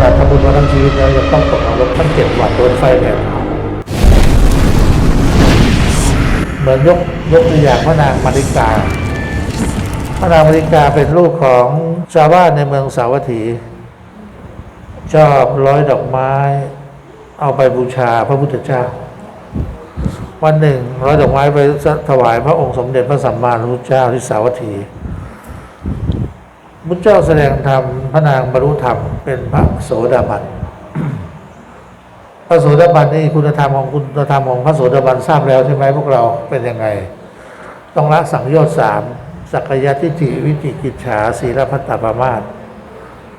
นาดทำบุญมาทั้งชีวิตแล้วยังต้องตกนรกทั้งเจ็ดวันโดนไฟแผดเผาเหมือนยกยกตัวอย่างพระนางมาริกา พระนางมาริกาเป็นลูกของชาวบ้านในเมืองสาวัตถี ชอบร้อยดอกไม้ เอาไปบูชาพระพุทธเจ้า วันหนึ่งร้อยดอกไม้ไปถวายพระองค์สมเด็จพระสัมมาสัมพุทธเจ้าที่สาวัตถี พุทธเจ้าแสดงธรรมพระนางบรรลุธรรมเป็นพระโสดาบันพระโสดาบันนี่คุณธรรมของคุณธรรมของพระโสดาบันทราบแล้วใช่ไหมพวกเราเป็นยังไง ต้องละสังโยชน์สามสักกายทิฏฐิวิจิกิจฉาศีลพัตตปรามาส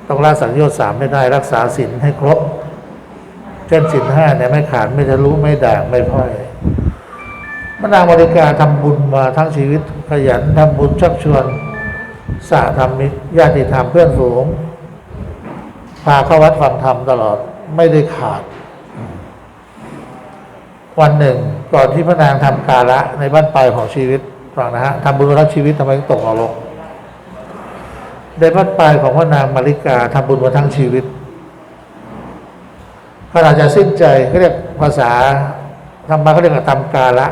ต้องละสังโยชน์สามไม่ได้รักษาศีลให้ครบเช่นศีลห้าเนี่ยไม่ขาดไม่ทะลุไม่ด่างไม่พ่อยพระนางบริการทำบุญมาทั้งชีวิตขยันทำบุญชักชวน สาธรรมิกญาติธรรมเพื่อนฝูง พาเข้าวัดฟังธรรมตลอดไม่ได้ขาด วันหนึ่ง ก่อนที่พระนางทำกาละในบ้านปลายของชีวิตฟังนะฮะทำบุญมาทั้งชีวิตทำไมต้องตกนรกในบ้านปลายของพระนางมาริกาทำบุญมาทั้งชีวิตขณะจะสิ้นใจเขาเรียกภาษาธรรมะเขาเรียกว่าทำกาละ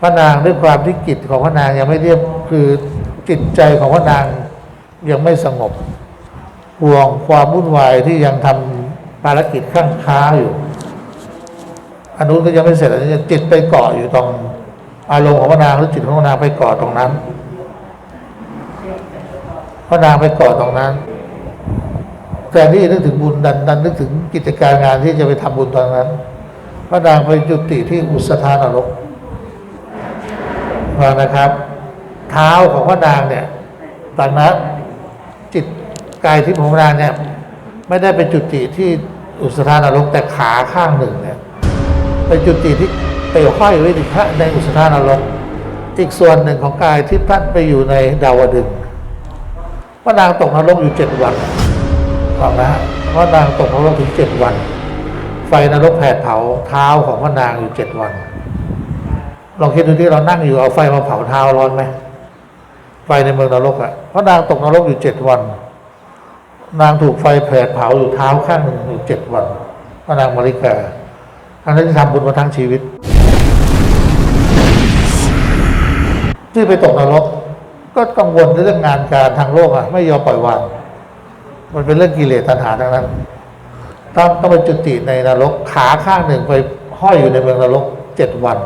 พระนางด้วยความที่จิตของพระนางยังไม่เรียบคือ จิตใจของพระนางยังไม่สงบห่วงความวุ่นวายที่ยังทำภารกิจข้างค้าอยู่อันนู้นก็ยังไม่เสร็จอันนี้จิตไปเกาะอยู่ตรงอารมณ์ของพระนางหรือจิตของพระนางไปเกาะตรงนั้นพระนางไปเกาะตรงนั้นแต่นี่นึกถึงบุญดันดันนึกถึงกิจการงานที่จะไปทำบุญตอนนั้น พระนางไปจุติที่อุสธานรกฟังนะครับ เท้าของพระนางเนี่ยตอนนั้นจิตกายที่ของพระนางเนี่ยไม่ได้เป็นจุติที่อุสธานรกแต่ขาข้างหนึ่งเนี่ยเป็นจุติที่ไปห้อยไว้ในพระในอุสธานรกอีกส่วนหนึ่งของกายที่ท่านไปอยู่ในดาวดึงส์พระนางตกนรกอยู่เจ็ดวันฟังนะฮะพระนางตกนรกถึงเจ็ดวัน ไฟนรกแผดเผาเท้าของพระนางอยู่เจ็ดวันลองคิดดูที่เรานั่งอยู่เอาไฟมาเผาเท้าร้อนไหม ไฟในเมืองนรกอะ่ะเพราะนางตกนรกอยู่เจ็ดวัน นางถูกไฟแผดเผาอยู่เท้าข้างหนึ่งอยู่เจ็ดวันพระนางมาริกาทั้งนั้นที่ทำบุญมาทั้งชีวิต ที่ไปตกนรก ก็กังวลเรื่องงานการทางโลกอะไม่ยอมปล่อยวาง มันเป็นเรื่องกิเลสตัณหาทั้งนั้นต้องต้องไปจุติในนรก ขาข้างหนึ่งไปห้อยอยู่ในเมืองนรกเจ็ดวัน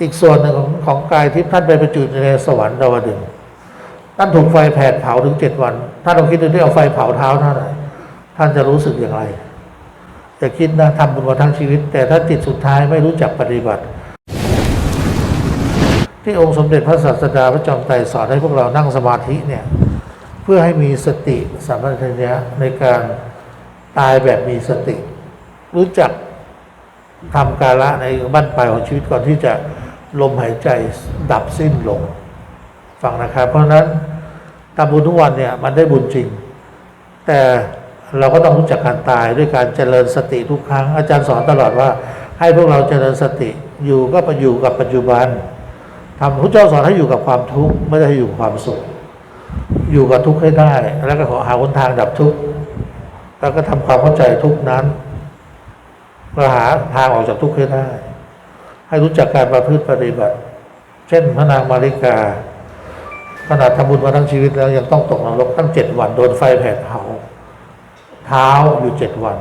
อีกส่วนหนึ่งของของกายที่ท่านไปประจุในสวรรค์ดาวดึงท่านถูกไฟแผดเผาถึงเจ็ดวันท่านลองคิดดูที่เอาไฟเผาเท้าท่านน่ะท่านจะรู้สึกอย่างไรอย่าคิดนะทำบุญมาทั้งชีวิต แต่ถ้าจิตสุดท้ายไม่รู้จักปฏิบัติ ที่องค์สมเด็จพระศาสดาพระจอมไตรสอนให้พวกเรานั่งสมาธิเนี่ยเพื่อให้มีสติสัมปชัญญะในการตายแบบมีสติ รู้จักทำกาละในบั้นปลายของชีวิตก่อนที่จะ ลมหายใจดับสิ้นลงฟังนะครับ เพราะฉะนั้นทำบุญทุกวันเนี่ยมันได้บุญจริง แต่เราก็ต้องรู้จักการตายด้วยการเจริญสติทุกครั้ง อาจารย์สอนตลอดว่า ให้พวกเราเจริญสติอยู่ก็ไปอยู่กับปัจจุบันทำพระเจ้าสอนให้อยู่กับความทุกข์ไม่ได้ให้อยู่กับความสุข อยู่กับทุกข์ให้ได้ แล้วก็ขอหาหนทางดับทุกข์แล้วก็ทำความเข้าใจทุกข์นั้นเพื่อหาทางออกจากทุกข์ให้ได้ ให้รู้จักการประพฤติปฏิบัติ เช่นพระนางมาริกาขนาดทำบุญมาทั้งชีวิตแล้วยังต้องตกนรกตั้งเจ็ดวันโดนไฟแผดเผาเท้าอยู่เจ็ดวัน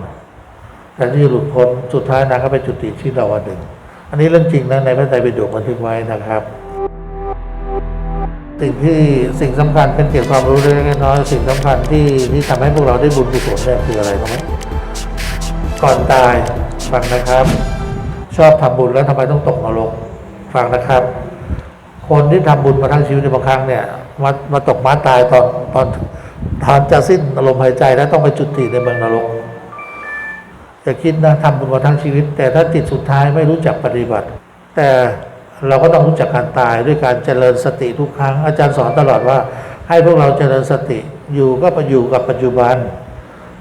แต่ที่หลุดพ้นสุดท้ายนางก็ไปจุติที่ดาวดึงอันนี้เรื่องจริงนะในพระไตรปิฎกบันทึกไว้นะครับสิ่งที่สิ่งสำคัญเป็นเกี่ยวกับความรู้เล็กน้อยสิ่งสำคัญที่ที่ทำให้พวกเราได้บุญกุศลเนี่ยคืออะไรรู้ไหมก่อนตายฟังนะครับ ชอบทำบุญแล้วทำไมต้องตกนรกฟังนะครับ คนที่ทำบุญมาทั้งชีวิตในบางครั้งเนี่ยมามาตกม้าตายตอนตอนตอนจะสิ้นลมหายใจแล้วต้องไปจุติในเมืองนรกอย่าคิดนะทำบุญมาทั้งชีวิต แต่ถ้าติดสุดท้ายไม่รู้จักปฏิบัติ แต่เราก็ต้องรู้จักการตายด้วยการเจริญสติทุกครั้ง อาจารย์สอนตลอดว่า ให้พวกเราเจริญสติอยู่ก็ไปอยู่กับปัจจุบัน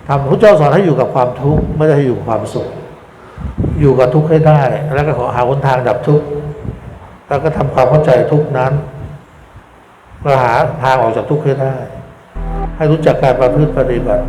ทำพระเจ้าสอนให้อยู่กับความทุกข์ไม่ได้ให้อยู่กับความสุข อยู่กับทุกข์ให้ได้ แล้วก็ขอหาหนทางดับทุกข์แล้วก็ทำความเข้าใจทุกข์นั้นเพื่อหาทางออกจากทุกข์ให้ได้ ให้รู้จักการประพฤติปฏิบัติ